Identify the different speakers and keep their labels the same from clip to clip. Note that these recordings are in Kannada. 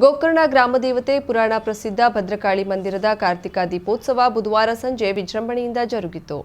Speaker 1: ಗೋಕರ್ಣ ಗ್ರಾಮದೇವತೆ ಪುರಾಣ ಪ್ರಸಿದ್ಧ ಭದ್ರಕಾಳಿ ಮಂದಿರದ ಕಾರ್ತಿಕ ದೀಪೋತ್ಸವ ಬುಧವಾರ ಸಂಜೆ ವಿಜೃಂಭಣೆಯಿಂದ ಜರುಗಿತು.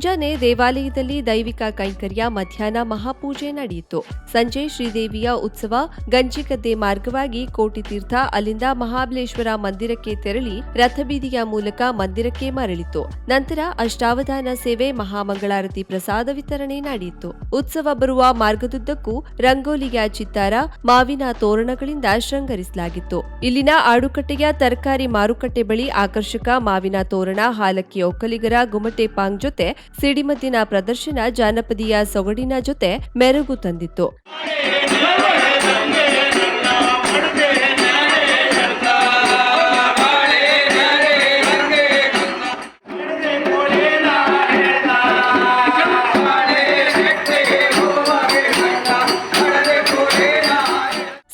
Speaker 1: ಮುಂಜಾನೆ ದೇವಾಲಯದಲ್ಲಿ ದೈವಿಕ ಕೈಂಕರ್ಯ, ಮಧ್ಯಾಹ್ನ ಮಹಾಪೂಜೆ ನಡೆಯಿತು. ಸಂಜೆ ಶ್ರೀದೇವಿಯ ಉತ್ಸವ ಗಂಜಿಗದ್ದೆ ಮಾರ್ಗವಾಗಿ ಕೋಟಿತೀರ್ಥ ಅಲ್ಲಿಂದ ಮಹಾಬಲೇಶ್ವರ ಮಂದಿರಕ್ಕೆ ತೆರಳಿ ರಥಬೀದಿಯ ಮೂಲಕ ಮಂದಿರಕ್ಕೆ ಮರಳಿತು. ನಂತರ ಅಷ್ಟಾವಧಾನ ಸೇವೆ ಮಹಾಮಂಗಳಾರತಿ ಪ್ರಸಾದ ವಿತರಣೆ ನಡೆಯಿತು. ಉತ್ಸವ ಬರುವ ಮಾರ್ಗದುದ್ದಕ್ಕೂ ರಂಗೋಲಿಯ ಚಿತ್ತಾರ, ಮಾವಿನ ತೋರಣಗಳಿಂದ ಶೃಂಗರಿಸಲಾಗಿತ್ತು. ಇಲ್ಲಿನ ಆಡುಕಟ್ಟೆಯ ತರಕಾರಿ ಮಾರುಕಟ್ಟೆ ಬಳಿ ಆಕರ್ಷಕ ಮಾವಿನ ತೋರಣ, ಹಾಲಕ್ಕಿ, ಒಕ್ಕಲಿಗರ ಗುಮಟೆ ಪಾಂಗ್ ಜೊತೆ ಸಿಡಿಮದ್ದಿನ ಪ್ರದರ್ಶನ ಜಾನಪದೀಯ ಸೊಗಡಿನ ಜೊತೆ ಮೆರುಗು ತಂದಿತ್ತು.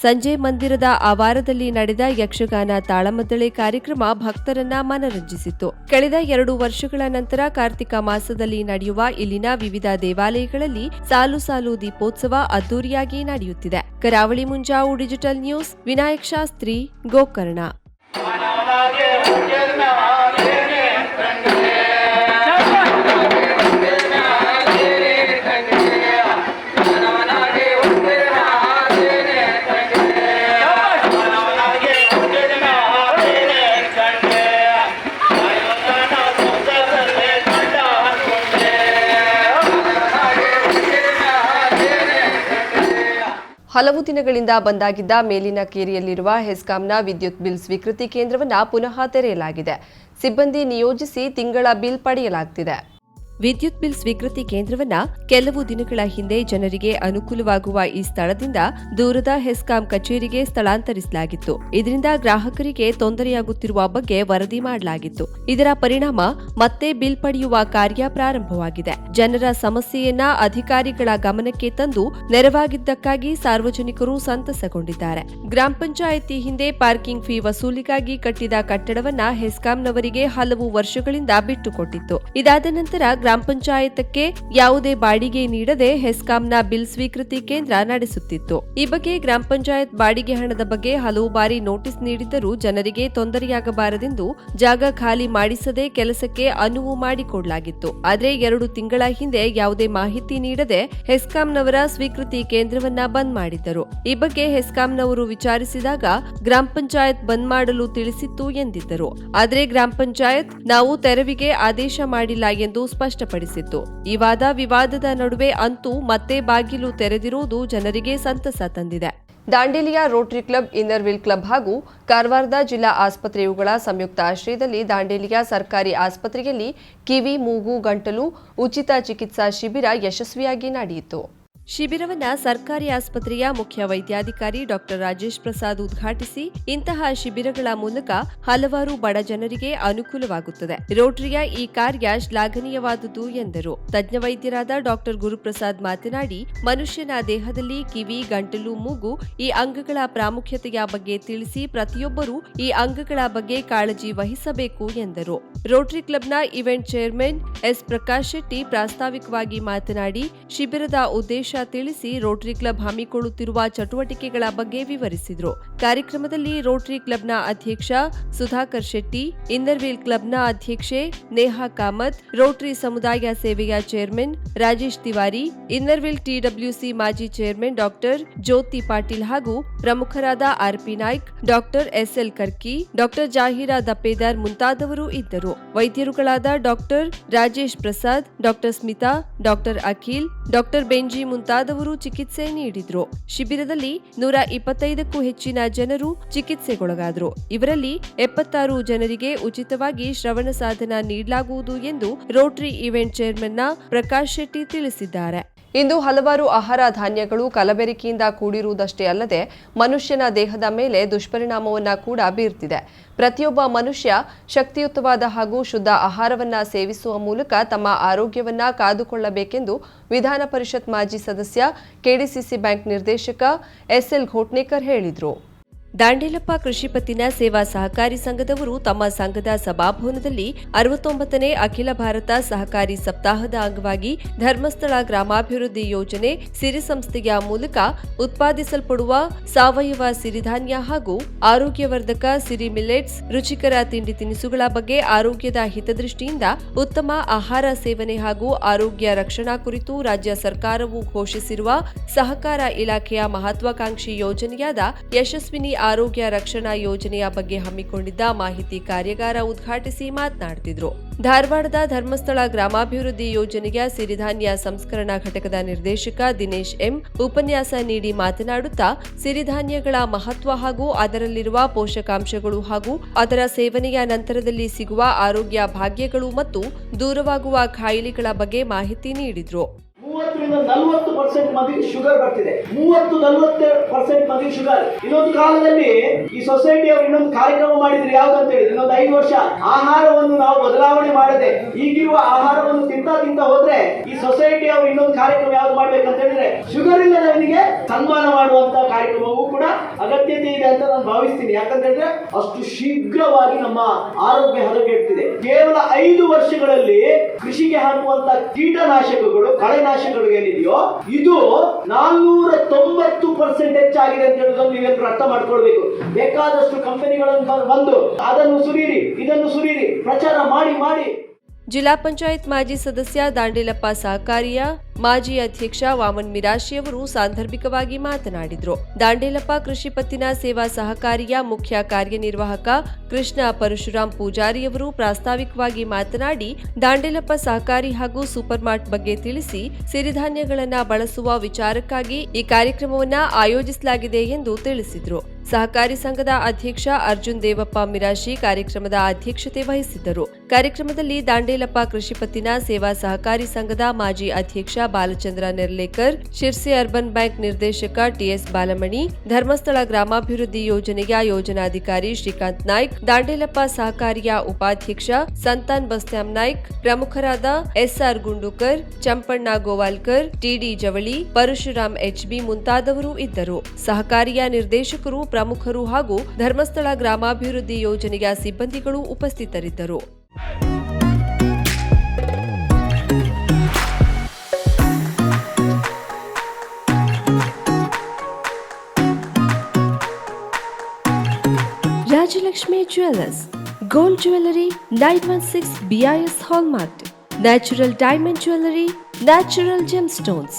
Speaker 1: ಸಂಜೆ ಮಂದಿರದ ಆವಾರದಲ್ಲಿ ನಡೆದ ಯಕ್ಷಗಾನ ತಾಳಮದ್ದಳೆ ಕಾರ್ಯಕ್ರಮ ಭಕ್ತರನ್ನ ಮನರಂಜಿಸಿತು ಕಳೆದ ಎರಡು ವರ್ಷಗಳ ನಂತರ ಕಾರ್ತಿಕ ಮಾಸದಲ್ಲಿ ನಡೆಯುವ ಇಲ್ಲಿನ ವಿವಿಧ ದೇವಾಲಯಗಳಲ್ಲಿ ಸಾಲು ಸಾಲು ದೀಪೋತ್ಸವ ಅದ್ದೂರಿಯಾಗಿ ನಡೆಯುತ್ತಿದೆ. Karavali Munjavu digital news, Vinayak Shastri, Gokarna. ಹಲವು ದಿನಗಳಿಂದ ಬಂದಾಗಿದ್ದ ಮೇಲಿನ ಕೇರಿಯಲ್ಲಿರುವ ಹೆಸ್ಕಾಂನ ವಿದ್ಯುತ್ ಬಿಲ್ ಸ್ವೀಕೃತಿ ಕೇಂದ್ರವನ್ನು ಪುನಃ ತೆರೆಯಲಾಗಿದೆ. ಸಿಬ್ಬಂದಿ ನಿಯೋಜಿಸಿ ತಿಂಗಳ ಬಿಲ್ ಪಡೆಯಲಾಗುತ್ತಿದೆ ವಿದ್ಯುತ್ ಬಿಲ್ ಸ್ವೀಕೃತಿ ಕೇಂದ್ರವನ್ನ ಕೆಲವು ದಿನಗಳ ಹಿಂದೆ ಜನರಿಗೆ ಅನುಕೂಲವಾಗುವ ಈ ಸ್ಥಳದಿಂದ ದೂರದ ಹೆಸ್ಕಾಂ ಕಚೇರಿಗೆ ಸ್ಥಳಾಂತರಿಸಲಾಗಿತ್ತು. ಇದರಿಂದ ಗ್ರಾಹಕರಿಗೆ ತೊಂದರೆಯಾಗುತ್ತಿರುವ ಬಗ್ಗೆ ವರದಿ ಮಾಡಲಾಗಿತ್ತು. ಇದರ ಪರಿಣಾಮ ಮತ್ತೆ ಬಿಲ್ ಪಡೆಯುವ ಕಾರ್ಯ ಪ್ರಾರಂಭವಾಗಿದೆ. ಜನರ ಸಮಸ್ಯೆಯನ್ನ ಅಧಿಕಾರಿಗಳ ಗಮನಕ್ಕೆ ತಂದು ನೆರವಾಗಿದ್ದಕ್ಕಾಗಿ ಸಾರ್ವಜನಿಕರು ಸಂತಸಗೊಂಡಿದ್ದಾರೆ. ಗ್ರಾಮ ಪಂಚಾಯಿತಿ ಹಿಂದೆ ಪಾರ್ಕಿಂಗ್ ಫೀ ವಸೂಲಿಗಾಗಿ ಕಟ್ಟಿದ ಕಟ್ಟಡವನ್ನ ಹೆಸ್ಕಾಂನವರಿಗೆ ಹಲವು ವರ್ಷಗಳಿಂದ ಬಿಟ್ಟುಕೊಟ್ಟಿತ್ತು. ಇದಾದ ನಂತರ ಗ್ರಾಮ ಪಂಚಾಯತಕ್ಕೆ ಯಾವುದೇ ಬಾಡಿಗೆ ನೀಡದೆ ಹೆಸ್ಕಾಂನ ಬಿಲ್ ಸ್ವೀಕೃತಿ ಕೇಂದ್ರ ನಡೆಸುತ್ತಿತ್ತು. ಈ ಬಗ್ಗೆ ಗ್ರಾಮ ಪಂಚಾಯತ್ ಬಾಡಿಗೆ ಹಣದ ಬಗ್ಗೆ ಹಲವು ಬಾರಿ ನೋಟಿಸ್ ನೀಡಿದ್ದರೂ ಜನರಿಗೆ ತೊಂದರೆಯಾಗಬಾರದೆಂದು ಜಾಗ ಖಾಲಿ ಮಾಡಿಸದೆ ಕೆಲಸಕ್ಕೆ ಅನುವು ಮಾಡಿಕೊಡಲಾಗಿತ್ತು. ಆದರೆ ಎರಡು ತಿಂಗಳ ಹಿಂದೆ ಯಾವುದೇ ಮಾಹಿತಿ ನೀಡದೆ ಹೆಸ್ಕಾಂನವರ ಸ್ವೀಕೃತಿ ಕೇಂದ್ರವನ್ನ ಬಂದ್ ಮಾಡಿದ್ದರು. ಈ ಬಗ್ಗೆ ಹೆಸ್ಕಾಂನವರು ವಿಚಾರಿಸಿದಾಗ ಗ್ರಾಮ ಪಂಚಾಯತ್ ಬಂದ್ ಮಾಡಲು ತಿಳಿಸಿತ್ತು ಎಂದಿದ್ದರು. ಆದರೆ ಗ್ರಾಮ ಪಂಚಾಯತ್ ನಾವು ತೆರವಿಗೆ ಆದೇಶ ಮಾಡಿಲ್ಲ ಎಂದು ಸ್ಪಷ್ಟಪಡಿಸಿತ್ತು. ಈ ವಾದ ವಿವಾದದ ನಡುವೆ ಅಂತೂ ಮತ್ತೆ ಬಾಗಿಲು ತೆರೆದಿರುವುದು ಜನರಿಗೆ ಸಂತಸ ತಂದಿದೆ. ದಾಂಡೇಲಿಯ Rotary club, Inner Wheel club ಹಾಗೂ ಕಾರವಾರದ ಜಿಲ್ಲಾ ಆಸ್ಪತ್ರೆ ಇವುಗಳ ಸಂಯುಕ್ತ ಆಶ್ರಯದಲ್ಲಿ ದಾಂಡೇಲಿಯ ಸರ್ಕಾರಿ ಆಸ್ಪತ್ರೆಯಲ್ಲಿ ಕಿವಿ, ಮೂಗು, ಗಂಟಲು ಉಚಿತ ಚಿಕಿತ್ಸಾ ಶಿಬಿರ ಯಶಸ್ವಿಯಾಗಿ ನಡೆಯಿತು. ಶಿಬಿರವನ್ನ ಸರ್ಕಾರಿ ಆಸ್ಪತ್ರೆಯ ಮುಖ್ಯ ವೈದ್ಯಾಧಿಕಾರಿ ಡಾಕ್ಟರ್ ರಾಜೇಶ್ ಪ್ರಸಾದ್ ಉದ್ಘಾಟಿಸಿ ಇಂತಹ ಶಿಬಿರಗಳ ಮೂಲಕ ಹಲವಾರು ಬಡ ಜನರಿಗೆ ಅನುಕೂಲವಾಗುತ್ತದೆ. ರೋಟರಿಯ ಈ ಕಾರ್ಯ ಶ್ಲಾಘನೀಯವಾದುದು ಎಂದರು. ತಜ್ಞ ವೈದ್ಯರಾದ ಡಾಕ್ಟರ್ ಗುರುಪ್ರಸಾದ್ ಮಾತನಾಡಿ, ಮನುಷ್ಯನ ದೇಹದಲ್ಲಿ ಕಿವಿ, ಗಂಟಲು, ಮೂಗು ಈ ಅಂಗಗಳ ಪ್ರಾಮುಖ್ಯತೆಯ ಬಗ್ಗೆ ತಿಳಿಸಿ ಪ್ರತಿಯೊಬ್ಬರೂ ಈ ಅಂಗಗಳ ಬಗ್ಗೆ ಕಾಳಜಿ ವಹಿಸಬೇಕು ಎಂದರು. ರೋಟರಿ ಕ್ಲಬ್ನ event chairman S. Prakash Shetty ಪ್ರಾಸ್ತಾವಿಕವಾಗಿ ಮಾತನಾಡಿ, ಶಿಬಿರದ ಉದ್ದೇಶ ತಿಳಿಸಿ ರೋಟರಿ ಕ್ಲಬ್ ಹಮ್ಮಿಕೊಳ್ಳುತ್ತಿರುವ ಚಟುವಟಿಕೆಗಳ ಬಗ್ಗೆ ವಿವರಿಸಿದರು. ಕಾರ್ಯಕ್ರಮದಲ್ಲಿ ರೋಟರಿ ಕ್ಲಬ್ನ ಅಧ್ಯಕ್ಷ ಸುಧಾಕರ್ ಶೆಟ್ಟಿ ಇಂದರ್ವೀಲ್ ಕ್ಲಬ್ನ ಅಧ್ಯಕ್ಷೆ ನೇಹಾ ಕಾಮತ್, ರೋಟರಿ ಸಮುದಾಯ ಸೇವೆಯ chairman Rajesh Tiwari, Inner Wheel TWC ಮಾಜಿ ಚೇರ್ಮನ್ ಡಾಕ್ಟರ್ ಜ್ಯೋತಿ ಪಾಟೀಲ್ ಹಾಗೂ ಪ್ರಮುಖರಾದ RP Naik, doctor SL Karki, doctor Zahira Dappedar ಮುಂತಾದವರು ಇದ್ದರು. ವೈದ್ಯರುಗಳಾದ doctor Rajesh Prasad, doctor Smita, doctor Akhil, doctor Benji ಮುಂತಾದವರು ಚಿಕಿತ್ಸೆ ನೀಡಿದ್ರು. ಶಿಬಿರದಲ್ಲಿ ನೂರ ಇಪ್ಪತ್ತೈದಕ್ಕೂ ಹೆಚ್ಚಿನ ಜನರು ಚಿಕಿತ್ಸೆಗೊಳಗಾದರು. ಇವರಲ್ಲಿ ಎಪ್ಪತ್ತಾರು ಜನರಿಗೆ ಉಚಿತವಾಗಿ ಶ್ರವಣ ಸಾಧನ ನೀಡಲಾಗುವುದು ಎಂದು ರೋಟರಿ ಇವೆಂಟ್ ಚೇರ್ಮನ್ನ ಪ್ರಕಾಶ್ ಶೆಟ್ಟಿ ತಿಳಿಸಿದ್ದಾರೆ. ಇಂದು ಹಲವಾರು ಆಹಾರ ಧಾನ್ಯಗಳು ಕಲಬೆರಕೆಯಿಂದ ಕೂಡಿರುವುದಷ್ಟೇ ಅಲ್ಲದೆ ಮನುಷ್ಯನ ದೇಹದ ಮೇಲೆ ದುಷ್ಪರಿಣಾಮವನ್ನ ಕೂಡ ಬೀರ್ತಿದೆ. ಪ್ರತಿಯೊಬ್ಬ ಮನುಷ್ಯ ಶಕ್ತಿಯುತವಾದ ಹಾಗೂ ಶುದ್ಧ ಆಹಾರವನ್ನ ಸೇವಿಸುವ ಮೂಲಕ ತಮ್ಮ ಆರೋಗ್ಯವನ್ನ ಕಾದುಕೊಳ್ಳಬೇಕೆಂದು ವಿಧಾನ ಪರಿಷತ್ ಮಾಜಿ ಸದಸ್ಯ ಕೆಡಿಸಿಸಿ ಬ್ಯಾಂಕ್ ನಿರ್ದೇಶಕ ಎಸ್ಎಲ್ ಘೋಟ್ನೇಕರ್ ಹೇಳಿದರು. ದಾಂಡೇಲಪ್ಪ ಕೃಷಿ ಪತ್ತಿನ ಸೇವಾ ಸಹಕಾರಿ ಸಂಘದವರು ತಮ್ಮ ಸಂಘದ ಸಭಾಭವನದಲ್ಲಿ ಅರವತ್ತೊಂಬತ್ತನೇ ಅಖಿಲ ಭಾರತ ಸಹಕಾರಿ ಸಪ್ತಾಹದ ಅಂಗವಾಗಿ ಧರ್ಮಸ್ಥಳ ಗ್ರಾಮಾಭಿವೃದ್ಧಿ ಯೋಜನೆ ಸಿರಿ ಸಂಸ್ಥೆಯ ಮೂಲಕ ಉತ್ಪಾದಿಸಲ್ಪಡುವ ಸಾವಯವ ಸಿರಿಧಾನ್ಯ ಹಾಗೂ ಆರೋಗ್ಯವರ್ಧಕ ಸಿರಿ ಮಿಲೆಟ್ಸ್ ರುಚಿಕರ ತಿಂಡಿ ತಿನಿಸುಗಳ ಬಗ್ಗೆ ಆರೋಗ್ಯದ ಹಿತದೃಷ್ಟಿಯಿಂದ ಉತ್ತಮ ಆಹಾರ ಸೇವನೆ ಹಾಗೂ ಆರೋಗ್ಯ ರಕ್ಷಣಾ ಕುರಿತು ರಾಜ್ಯ ಸರ್ಕಾರವು ಘೋಷಿಸಿರುವ ಸಹಕಾರ ಇಲಾಖೆಯ ಮಹತ್ವಾಕಾಂಕ್ಷಿ ಯೋಜನೆಯಾದ ಯಶಸ್ವಿನಿ ಆರೋಗ್ಯ ರಕ್ಷಣಾ ಯೋಜನೆಯ ಬಗ್ಗೆ ಹಮ್ಮಿಕೊಂಡಿದ್ದ ಮಾಹಿತಿ ಕಾರ್ಯಾಗಾರ ಉದ್ಘಾಟಿಸಿ ಮಾತನಾಡುತ್ತಿದ್ದರು ಧಾರವಾಡದ ಧರ್ಮಸ್ಥಳ ಗ್ರಾಮಾಭಿವೃದ್ಧಿ ಯೋಜನೆಯ ಸಿರಿಧಾನ್ಯ ಸಂಸ್ಕರಣಾ ಘಟಕದ ನಿರ್ದೇಶಕ ದಿನೇಶ್ ಎಂ ಉಪನ್ಯಾಸ ನೀಡಿ ಮಾತನಾಡುತ್ತಾ, ಸಿರಿಧಾನ್ಯಗಳ ಮಹತ್ವ ಹಾಗೂ ಅದರಲ್ಲಿರುವ ಪೋಷಕಾಂಶಗಳು ಹಾಗೂ ಅದರ ಸೇವನೆಯ ನಂತರದಲ್ಲಿ ಸಿಗುವ ಆರೋಗ್ಯ ಭಾಗ್ಯಗಳು ಮತ್ತು ದೂರವಾಗುವ ಖಾಯಿಲೆಗಳ ಬಗ್ಗೆ ಮಾಹಿತಿ ನೀಡಿದ್ರು.
Speaker 2: ನಲವತ್ತು ಪರ್ಸೆಂಟ್ ಮಂದಿಗೆ ಶುಗರ್ ಬರ್ತಿದೆ. ಮೂವತ್ತು, ನಲವತ್ತು ಪರ್ಸೆಂಟ್ ಮಂದಿಗೆ ಶುಗರ್ ಇನ್ನೊಂದು ಕಾಲದಲ್ಲಿ ಈ ಸೊಸೈಟಿ ಅವರು ಇನ್ನೊಂದು ಕಾರ್ಯಕ್ರಮ ಮಾಡಿದ್ರೆ ಯಾವ್ದು ಅಂತ ಹೇಳಿದ್ರೆ ಇನ್ನೊಂದು ಐದು ವರ್ಷ ಆಹಾರವನ್ನು ನಾವು ಬದಲಾವಣೆ ಮಾಡದೆ ಈಗಿರುವ ಆಹಾರವನ್ನು ತಿಂತಾ ತಿಂತ ಹೋದ್ರೆ ಈ ಸೊಸೈಟಿ ಅವರು ಇನ್ನೊಂದು ಕಾರ್ಯಕ್ರಮ ಯಾವ್ದು ಮಾಡ್ಬೇಕಂತ ಹೇಳಿದ್ರೆ ಶುಗರ್ ಇಲ್ಲದವನಿಗೆ ಸನ್ಮಾನ ಮಾಡುವಂತ ಕಾರ್ಯಕ್ರಮವೂ ಕೂಡ ಅಗತ್ಯತೆ ಇದೆ ಅಂತ ನಾನು ಭಾವಿಸ್ತೀನಿ. ಯಾಕಂತ ಹೇಳಿದ್ರೆ ಅಷ್ಟು ಶೀಘ್ರವಾಗಿ ನಮ್ಮ ಆರೋಗ್ಯ ಹದಗೆಡ್ತಿದೆ. ಕೇವಲ ಐದು ವರ್ಷಗಳಲ್ಲಿ ಕೃಷಿಗೆ ಹಾಕುವಂತ ಕೀಟನಾಶಕಗಳು, ಕಳೆನಾಶಕಗಳು ಏನಿದೆಯೋ, ಇದು ನಾನ್ನೂರ ತೊಂಬತ್ತು ಪರ್ಸೆಂಟ್ ಹೆಚ್ಚಾಗಿದೆ ಅಂತ ಹೇಳುದನ್ನು ನೀವೆಲ್ಲರೂ ಅರ್ಥ ಮಾಡ್ಕೊಳ್ಬೇಕು. ಬೇಕಾದಷ್ಟು ಕಂಪನಿಗಳನ್ನು ಬಂದು ಅದನ್ನು ಸುರಿಯಿರಿ, ಇದನ್ನು ಸುರಿಯಿರಿ, ಪ್ರಚಾರ ಮಾಡಿ ಮಾಡಿ.
Speaker 1: ಜಿಲ್ಲಾ ಪಂಚಾಯತ್ ಮಾಜಿ ಸದಸ್ಯ ದಾಂಡೇಲಪ್ಪ ಸಹಕಾರಿಯ ಮಾಜಿ ಅಧ್ಯಕ್ಷ ವಾಮನ್ ಮಿರಾಶಿ ಅವರು ಸಾಂದರ್ಭಿಕವಾಗಿ ಮಾತನಾಡಿದರು. ದಾಂಡೇಲಪ್ಪ ಕೃಷಿ ಪತ್ತಿನ ಸೇವಾ ಸಹಕಾರಿಯ ಮುಖ್ಯ ಕಾರ್ಯನಿರ್ವಾಹಕ ಕೃಷ್ಣ ಪರಶುರಾಮ್ ಪೂಜಾರಿಯವರು ಪ್ರಾಸ್ತಾವಿಕವಾಗಿ ಮಾತನಾಡಿ, ದಾಂಡೇಲಪ್ಪ ಸಹಕಾರಿ ಹಾಗೂ ಸೂಪರ್ ಮಾರ್ಟ್ ಬಗ್ಗೆ ತಿಳಿಸಿ, ಸಿರಿಧಾನ್ಯಗಳನ್ನ ಬಳಸುವ ವಿಚಾರಕ್ಕಾಗಿ ಈ ಕಾರ್ಯಕ್ರಮವನ್ನ ಆಯೋಜಿಸಲಾಗಿದೆ ಎಂದು ತಿಳಿಸಿದರು. ಸಹಕಾರಿ ಸಂಘದ ಅಧ್ಯಕ್ಷ ಅರ್ಜುನ್ ದೇವಪ್ಪ ಮಿರಾಶಿ ಕಾರ್ಯಕ್ರಮದ ಅಧ್ಯಕ್ಷತೆ ವಹಿಸಿದ್ದರು. ಕಾರ್ಯಕ್ರಮದಲ್ಲಿ ದಾಂಡೇಲಪ್ಪ ಕೃಷಿ ಪತ್ತಿನ ಸೇವಾ ಸಹಕಾರಿ ಸಂಘದ ಮಾಜಿ ಅಧ್ಯಕ್ಷ ಬಾಲಚಂದ್ರ ನೆರ್ಲೇಕರ್, ಶಿರ್ಸಿ ಅರ್ಬನ್ ಬ್ಯಾಂಕ್ ನಿರ್ದೇಶಕ ಟಿಎಸ್ ಬಾಲಮಣಿ, ಧರ್ಮಸ್ಥಳ ಗ್ರಾಮಾಭಿವೃದ್ಧಿ ಯೋಜನೆಯ ಯೋಜನಾಧಿಕಾರಿ ಶ್ರೀಕಾಂತ್ ನಾಯ್ಕ್, ದಾಂಡೇಲಪ್ಪ ಸಹಕಾರಿಯ ಉಪಾಧ್ಯಕ್ಷ ಸಂತಾನ್ ಬಸ್ತ್ಯಾಂ ನಾಯ್ಕ್, ಪ್ರಮುಖರಾದ ಎಸ್ಆರ್ ಗುಂಡೂಕರ್, ಚಂಪಣ್ಣ ಗೋವಾಲ್ಕರ್ ಟಿಡಿ ಜವಳಿ, ಪರಶುರಾಮ್ ಎಚ್ಬಿ ಮುಂತಾದವರು ಇದ್ದರು. ಸಹಕಾರಿಯ ನಿರ್ದೇಶಕರು ಪ್ರಮುಖರು ಹಾಗೂ ಧರ್ಮಸ್ಥಳ ಗ್ರಾಮಾಭಿವೃದ್ಧಿ ಯೋಜನೆಯ ಸಿಬ್ಬಂದಿಗಳು ಉಪಸ್ಥಿತರಿದ್ದರು. Rajalakshmi jewellers, gold jewellery nine one six BIS hallmark natural diamond jewellery, natural gemstones